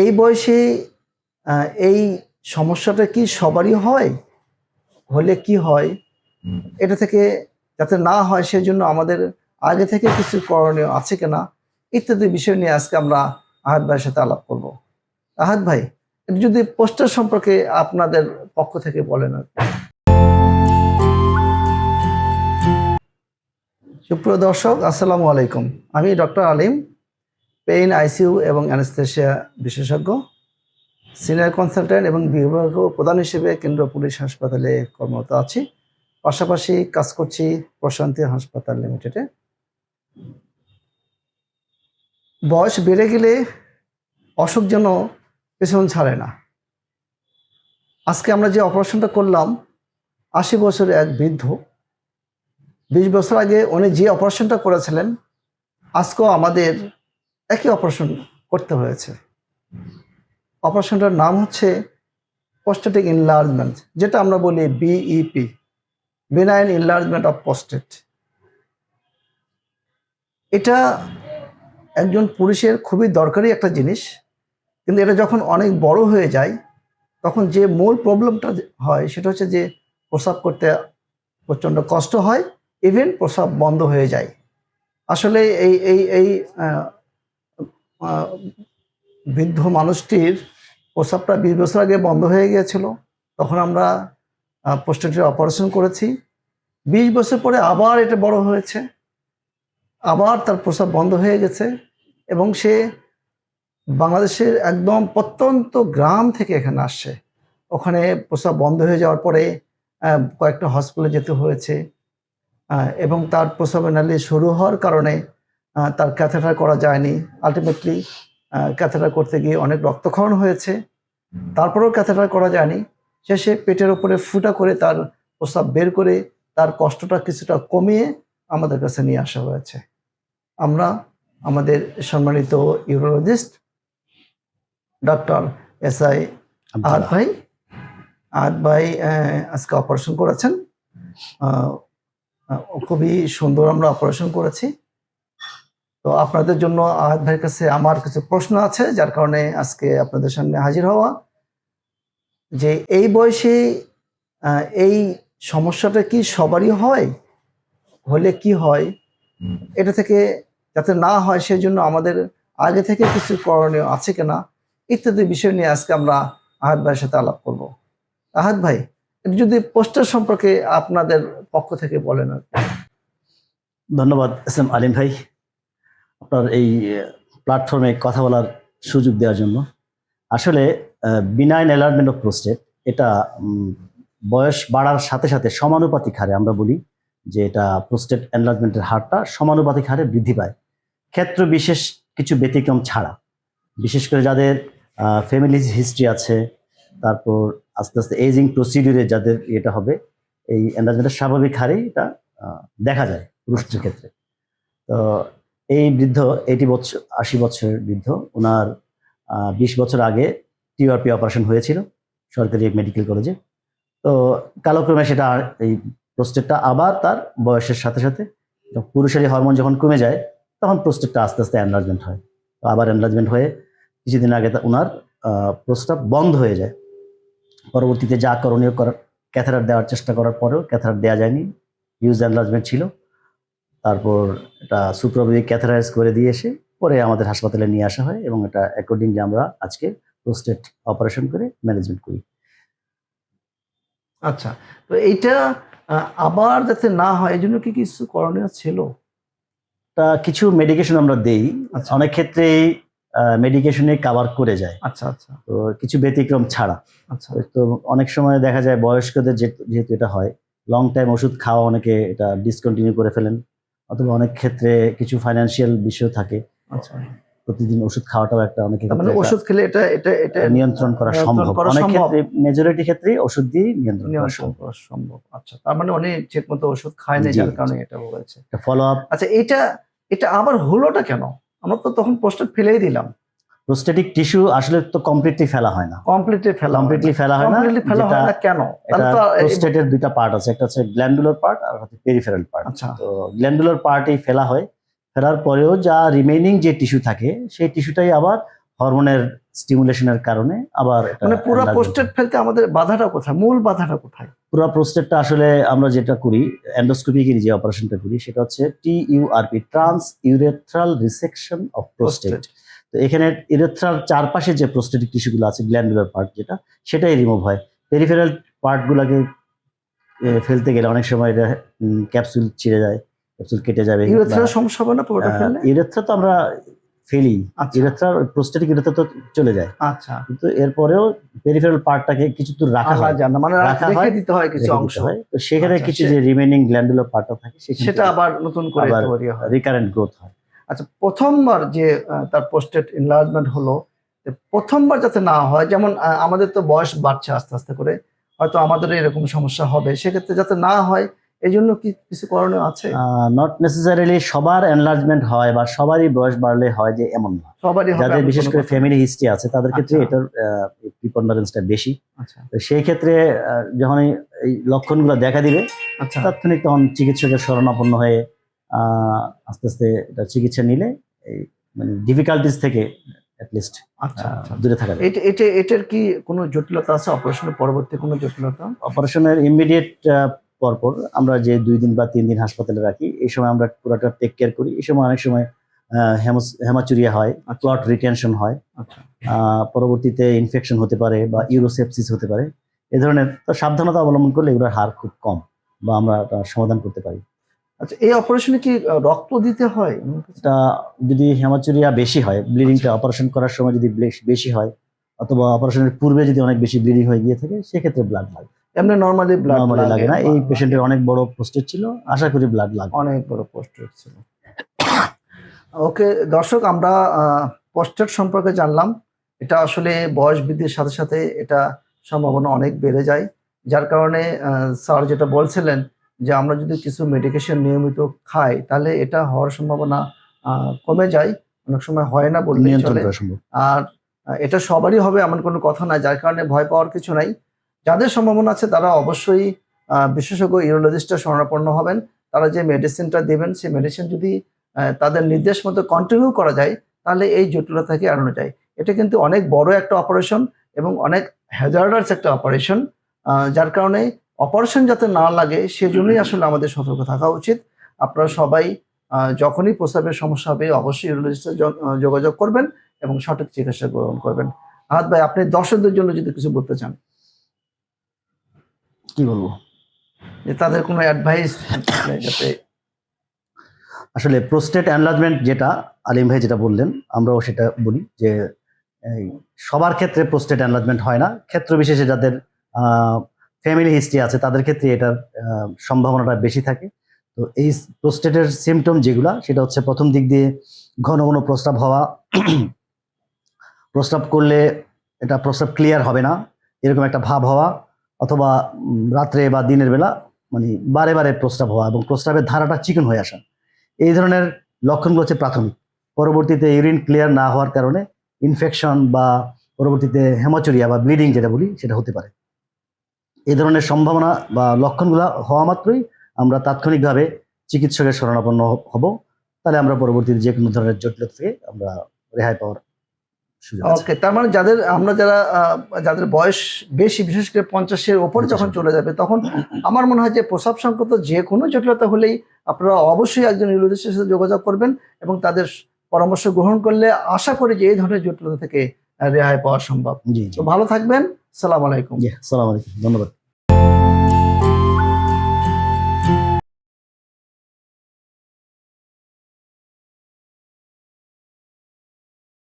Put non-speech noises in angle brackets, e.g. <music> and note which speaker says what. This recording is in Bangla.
Speaker 1: এই বয়সে এই সমস্যাটা কি সবারই হয়? হলে কি হয়? এটা থেকে যাতে না হয় সেজন্য আমাদের আগে থেকে কিছু করণীয় আছে কিনা ইত্যাদি বিষয় নিয়ে আজকে আমরা আহাদ ভাইয়ের সাথে আলাপ করব। আহাদ ভাই যদি পোস্টার সম্পর্কে আপনাদের পক্ষ থেকে বলেন আর। সুপ্রিয় দর্শক আসসালামু আলাইকুম। আমি ডক্টর আলিম পেইন, আইসিইউ এবং অ্যানেস্থেশিয়া বিশেষজ্ঞ, সিনিয়র কনসালটেন্ট এবং বিভাগীয় প্রধান হিসেবে কেন্দ্র, পুলিশ হাসপাতালে কর্মরত আছি। পাশাপাশি কাজ করছি প্রশান্তি হাসপাতাল লিমিটেডে বয়স বেড়ে গেলে অসুখ যেন পেছন ছাড়ে না। আজকে আমরা যে অপারেশনটা করলাম, আশি বছরের এক বৃদ্ধ, বিশ বছর আগে উনি যে অপারেশনটা করেছিলেন, আজকেও আমাদের একই অপারেশন করতে হয়েছে। অপারেশনটার নাম হচ্ছে পোস্টেটিক ইনলার্জমেন্ট যেটা আমরা বলি BEP benign enlargement of prostate এটা একজন পুরুষের খুবই দরকারি একটা জিনিস, কিন্তু এটা যখন অনেক বড় হয়ে যায়, তখন যে মূল প্রবলেমটা হয়, সেটা হচ্ছে যে প্রসাব করতে প্রচণ্ড কষ্ট হয় ইভেন প্রসাব বন্ধ হয়ে যায়। আসলে এই এই এই বৃদ্ধ মানুষটির প্রসাবটা বিশ বছর আগে বন্ধ হয়ে গিয়েছিল। তখন আমরা পোস্টেটের অপারেশন করেছি। বিশ বছর পরে আবার এটা বড় হয়েছে। আবার তার প্রসাব বন্ধ হয়ে গেছে এবং সে বাংলাদেশের একদম প্রত্যন্ত গ্রাম থেকে এখানে আসছে। ওখানে প্রসাব বন্ধ হয়ে যাওয়ার পরে কয়েকটা হসপিটালে যেতে হয়েছে। এবং তার প্রসবের নালী শুরু হওয়ার কারণে তার ক্যাথেটার করা যায়নি। আলটিমেটলি ক্যাথেটার করতে গিয়ে অনেক রক্তক্ষরণ হয়েছে। তারপরেও ক্যাথেটার করা যায়নি। শেষে পেটের ওপরে ফুটা করে তার প্রস্রাব বের করে তার কষ্টটা কিছুটা কমিয়ে আমাদের কাছে নিয়ে আসা হয়েছে। আমরা আমাদের সম্মানিত urologist doctor S I Ahad ভাই। আহাদ ভাই আজকে অপারেশন করেছেন। খুবই সুন্দর আমরা অপারেশন করেছি। তো আপনাদের জন্য আহাদ ভাইয়ের কাছে আমার কিছু প্রশ্ন আছে যার কারণে আজকে আপনাদের সামনে হাজির হওয়া। যে এই বয়সে এই সমস্যাটা কি সবারই হয়? হলে কি হয়? এটা থেকে যাতে না হয় সেজন্য আমাদের আগে থেকে কিছু করণীয় আছে কিনা ইত্যাদি বিষয় নিয়ে আজকে আমরা আহাদ ভাইয়ের সাথে আলাপ করব। আহাদ ভাই যদি পোস্টার সম্পর্কে আপনাদের পক্ষ থেকে বলেন আর
Speaker 2: ধন্যবাদ এস এম আলিম ভাই। আপনার এই প্ল্যাটফর্মে কথা বলার সুযোগ দেওয়ার জন্য। আসলে বিনাইন এলার্টমেন্ট অফ প্রোস্টেট এটা বয়স বাড়ার সাথে সাথে সমানুপাতিক হারে আমরা বলি যে এটা প্রোস্টেট এনলার্জমেন্টের হারটা সমানুপাতিক হারে বৃদ্ধি পায়। ক্ষেত্র বিশেষ কিছু ব্যতিক্রম ছাড়া। বিশেষ করে যাদের ফ্যামিলি হিস্ট্রি আছে, তারপর আস্তে আস্তে এজিং প্রসিডিউরে যাদের এটা হবে, এই এনলার্জমেন্টের স্বাভাবিক হারেই এটা দেখা যায় পুরুষদের ক্ষেত্রে। তো এই বৃদ্ধ এইটি বছর আশি বছরের বৃদ্ধ। ওনার বিশ বছর আগে টিআরপি অপারেশন হয়েছিল সরকারি মেডিকেল কলেজে। তো কালক্রমে সেটা এই প্রোস্টেটটা আবার তার বয়সের সাথে সাথে পুরুষের হরমোন যখন কমে যায়, তখন প্রোস্টেটটা আস্তে আস্তে এনলার্জমেন্ট হয়। তো আবার এনলার্জমেন্ট হয়ে কিছুদিন আগে ওনার প্রস্তাব বন্ধ হয়ে যায়। পরবর্তীতে যা করণীয় করার ক্যাথেটার দেওয়ার চেষ্টা করার পরেও ক্যাথেটার দেওয়া যায়নি। হিউজ এনলার্জমেন্ট ছিল। তারপর এটা সুপ্রবিক ক্যাথেটারাইজ করে দিয়ে এসে পরে আমাদের হাসপাতালে নিয়ে আসা হয় এবং এটা অ্যাকর্ডিংলি আমরা আজকে প্রোস্টেট অপারেশন করে ম্যানেজমেন্ট করি।
Speaker 1: আচ্ছা তো এইটা আবার যাতে না হয় এই জন্য কি কিছু করণীয় ছিল?
Speaker 2: তা কিছু মেডিকেশন আমরা দেই।
Speaker 1: আচ্ছা।
Speaker 2: অনেক ক্ষেত্রেই মেডিকেশনে কাভার করে যায়।
Speaker 1: আচ্ছা আচ্ছা।
Speaker 2: তো কিছু ব্যতিক্রম ছাড়া।
Speaker 1: আচ্ছা।
Speaker 2: তো অনেক সময় দেখা যায় বয়স্কদের যেহেতু এটা হয় লং টাইম ওষুধ খাওয়া অনেকে এটা ডিসকন্টিনিউ করে ফেলেন। অথবা অনেক ক্ষেত্রে কিছু ফাইন্যান্সিয়াল বিষয় থাকে।
Speaker 1: আচ্ছা।
Speaker 2: প্রতিদিন ওষুধ খাওয়াটাও একটা অনেক
Speaker 1: মানে ওষুধ খেলে এটা এটা এটা
Speaker 2: নিয়ন্ত্রণ করা সম্ভব। অনেক ক্ষেত্রে মেজরিটি ক্ষেত্রে ওষুধ দিয়ে নিয়ন্ত্রণ করা সম্ভব।
Speaker 1: সম্ভব। আচ্ছা তার মানে উনি ঠিক মতো ওষুধ খায়
Speaker 2: না
Speaker 1: যার কারণে এটা হয়েছে
Speaker 2: ফলো আপ
Speaker 1: আচ্ছা এটা এটা আবার হলোটা কেন? আমরা তো তখন পোস্টার ফেলেই দিলাম।
Speaker 2: প্রোস্টেটিক টিস্যু আসলে তো কমপ্লিটলি ফেলা হয় না।
Speaker 1: কমপ্লিটলি ফেলা
Speaker 2: কমপ্লিটলি ফেলা হয় না
Speaker 1: কমপ্লিটলি ফেলা হয় না কেন?
Speaker 2: এটা প্রোস্টেটের দুইটা পার্ট আছে একটা হচ্ছে গ্ল্যান্ডুলার পার্ট আর হচ্ছে পেরিফেরাল পার্ট
Speaker 1: আচ্ছা।
Speaker 2: তো গ্ল্যান্ডুলার পার্টেই ফেলা হয়। ফেলার পরেও যা রিমেইনিং যে টিস্যু থাকে সেই টিস্যুটাই আবার হরমোনের স্টিমুলেশনের কারণে আবার
Speaker 1: মানে পুরো পোস্টেট ফেলতে আমাদের বাধাটা কোথায়? মূল বাধাটা কোথায়?
Speaker 2: পুরো প্রোস্টেটটা আসলে আমরা যেটা করি এন্ডোস্কোপিক যে অপারেশনটা করি সেটা হচ্ছে T URP transurethral resection of prostate তো এখানে ইউরেথ্রাল চারপাশে যে প্রোস্টেটিক টিস্যুগুলো আছে গ্ল্যান্ডুলার পার্ট যেটা সেটাই রিমুভ হয়। পেরিফেরাল পার্টগুলোকে ফেলতে গেলে অনেক সময় এটা ক্যাপসুল ছিঁড়ে যায় ক্যাপসুল কেটে যাবে।
Speaker 1: ইউরেথ্রাল সমস্যা হবে না পুরোটা ফেললে?
Speaker 2: ইউরেথ্রা তো আমরা ফেলি।
Speaker 1: আচ্ছা।
Speaker 2: ইউরেথ্রা প্রোস্টেটিক ইউরেথ্রা তো চলে যায়।
Speaker 1: আচ্ছা।
Speaker 2: কিন্তু এরপরেও পেরিফেরাল পার্টটাকে কিছু দূর রাখা হয়।
Speaker 1: জান না, মানে
Speaker 2: রাখা হয়,
Speaker 1: দিতে হয় কিছু অংশ।
Speaker 2: হয়। তো সেখানে
Speaker 1: আচ্ছা,
Speaker 2: কিছু যে রিমেনিং গ্ল্যান্ডুলার পার্টটা থাকে
Speaker 1: সেটা আবার নতুন করে তৈরি হয়।
Speaker 2: রিকারেন্ট গ্রোথ হয়।
Speaker 1: আচ্ছা প্রথমবার যে তার পোস্টেট এনলার্জমেন্ট হলো প্রথমবার যাতে না হয় যেমন আমাদের তো বয়স বাড়ছে আস্তে আস্তে করে হয়তো আমাদের এরকম সমস্যা হবে সেক্ষেত্রে যাতে না হয় এই জন্য কি কিছু করণীয় আছে?
Speaker 2: নট নেসেসারিলি সবার এনলার্জমেন্ট হয় বা সবারই বয়স বাড়লে হয় যে এমন না।
Speaker 1: সবারই
Speaker 2: যাদের বিশেষ করে ফ্যামিলি হিস্ট্রি আছে তাদের ক্ষেত্রে
Speaker 1: আচ্ছা।
Speaker 2: এটার প্রিপন্ডারেন্সটা বেশি।
Speaker 1: আচ্ছা।
Speaker 2: তো সেই ক্ষেত্রে যখন এই- লক্ষণগুলো দেখা দিবে
Speaker 1: আচ্ছা।
Speaker 2: তাৎক্ষণিক তখন চিকিৎসকের শরণাপন্ন হয়ে আস্তে আস্তে এটা চিকিৎসা নিলে এই মানে ডিফিকাল্টিস থেকে অ্যাটলিস্ট
Speaker 1: আচ্ছা আচ্ছা।
Speaker 2: দূরে থাকা যায়।
Speaker 1: এটা এটা এটার কি কোনো জটিলতা আছে? অপারেশনের পরবর্তী কোনো জটিলতা?
Speaker 2: অপারেশনের ইমিডিয়েট পরপর আমরা যে দুই দিন বা তিন দিন হাসপাতালে রাখি এই সময় আমরা পুরোটা টেক কেয়ার করি। এই সময় অনেক সময় হেমাচুরিয়া হয় ক্লট রিটেনশন হয়।
Speaker 1: আচ্ছা।
Speaker 2: পরবর্তীতে ইনফেকশন হতে পারে বা ইউরোসেপসিস হতে পারে। এ ধরনের তো সাবধানতা অবলম্বন করলে এগুলোর হার খুব কম বা আমরা এটা সমাধান করতে পারি।
Speaker 1: আচ্ছা এই অপারেশনে কি রক্ত দিতে হয়?
Speaker 2: এটা যদি হেমাচুরিয়া বেশি হয় ব্লিডিংটা অপারেশন করার সময় যদি বেশ- হয় অথবা অপারেশনের পূর্বে যদি অনেক বেশি ব্লিডিং হয়ে গিয়ে থাকে সেক্ষেত্রে ব্লাড লাগে।
Speaker 1: এমনি নর্মালি ব্লাড
Speaker 2: নর্মালি লাগে না। এই পেশেন্টের অনেক বড় পোস্টের ছিল আশা করি ব্লাড লাগবে।
Speaker 1: অনেক বড় পোস্টেট ছিল। ওকে দর্শক আমরা পোস্টেট সম্পর্কে জানলাম। এটা আসলে বয়স বৃদ্ধির সাথে সাথে এটা সম্ভাবনা অনেক বেড়ে যায়। যার কারণে স্যার যেটা বলছিলেন যে আমরা যদি কিছু মেডিকেশন নিয়মিত খাই তাহলে এটা হওয়ার সম্ভাবনা কমে যায়। অনেক সময় হয় না বললে চলে। আর এটা সবারই হবে এমন কোনো কথা নাই যার কারণে ভয় পাওয়ার কিছু নাই। যাদের সম্ভাবনা আছে তারা অবশ্যই বিশেষজ্ঞ ইউরোলজিস্টের শরণাপন্ন হবেন। তারা যে মেডিসিনটা দেবেন সেই মেডিসিন যদি তাদের নির্দেশ মতো কন্টিনিউ করা যায় তাহলে এই জটিলতা থেকে এড়ানো যায়। এটা কিন্তু অনেক বড় একটা অপারেশন এবং অনেক হ্যাজার্ডাস একটা অপারেশন যার কারণে অপারেশন যাতে না লাগে সেজন্যই আসলে আমাদের সতর্ক থাকা উচিত। আপনারা সবাই যখনই প্রস্রাবের সমস্যা হবে অবশ্যই ইউরোলজিস্টের যোগাযোগ করবেন এবং সঠিক চিকিৎসা গ্রহণ করবেন। আহাত ভাই আপনি দর্শকদের জন্য যদি কিছু বলতে চান।
Speaker 2: কি বলব?
Speaker 1: যে তাদের কোনো অ্যাডভাইস যাতে
Speaker 2: আসলে প্রোস্টেট এনলার্জমেন্ট যেটা আলিম ভাই যেটা বললেন আমরাও সেটা বলি যে সবার ক্ষেত্রে প্রোস্টেট এনলার্জমেন্ট হয় না। ক্ষেত্র বিশেষে যাদের ফ্যামিলি হিস্ট্রি আছে, তাদের ক্ষেত্রে এটার সম্ভাবনাটা বেশি থাকে। তো এই প্রোস্টেটের সিমটম যেগুলা, সেটা হচ্ছে প্রথম দিক দিয়ে ঘন ঘন প্রস্রাব হওয়া, <clears throat> প্রস্রাব করলে এটা প্রস্রাব ক্লিয়ার হবে না, এরকম একটা ভাব হওয়া, অথবা রাত্রে বা দিনের বেলা মানে বারে বারে প্রস্রাব হওয়া এবং প্রস্রাবের ধারাটা চিকন হয়ে আসা। এই ধরনের লক্ষণগুলো হচ্ছে প্রাথমিক। পরবর্তীতে ইউরিন ক্লিয়ার না হওয়ার কারণে ইনফেকশন বা পরবর্তীতে হেমাচুরিয়া বা ব্লিডিং যেটা বলি, সেটা হতে পারে। এই ধরনের সম্ভাবনা বা লক্ষণগুলো হওয়া মাত্রই আমরা তাৎক্ষণিকভাবে চিকিৎসকের শরণাপন্ন হব। তাহলে আমরা পরবর্তীতে যে কোনো ধরনের জটিলতা থেকে আমরা রেহাই পাওয়ার
Speaker 1: ওকে তার মানে যাদের আমরা যারা যাদের বয়স বেশি বিশেষ করে পঞ্চাশের ওপর যখন চলে যাবে তখন আমার মনে হয় যে প্রসাব সংক্রান্ত যে কোনো জটিলতা হলেই আপনারা অবশ্যই একজন ইউরোলজিস্টের সাথে যোগাযোগ করবেন এবং তাদের পরামর্শ গ্রহণ করলে আশা করি যে এই ধরনের জটিলতা থেকে রেহাই পাওয়া সম্ভব।
Speaker 2: জি
Speaker 1: ভালো থাকবেন সালাম আলাইকুম।
Speaker 2: জি আসসালামু আলাইকুম ধন্যবাদ।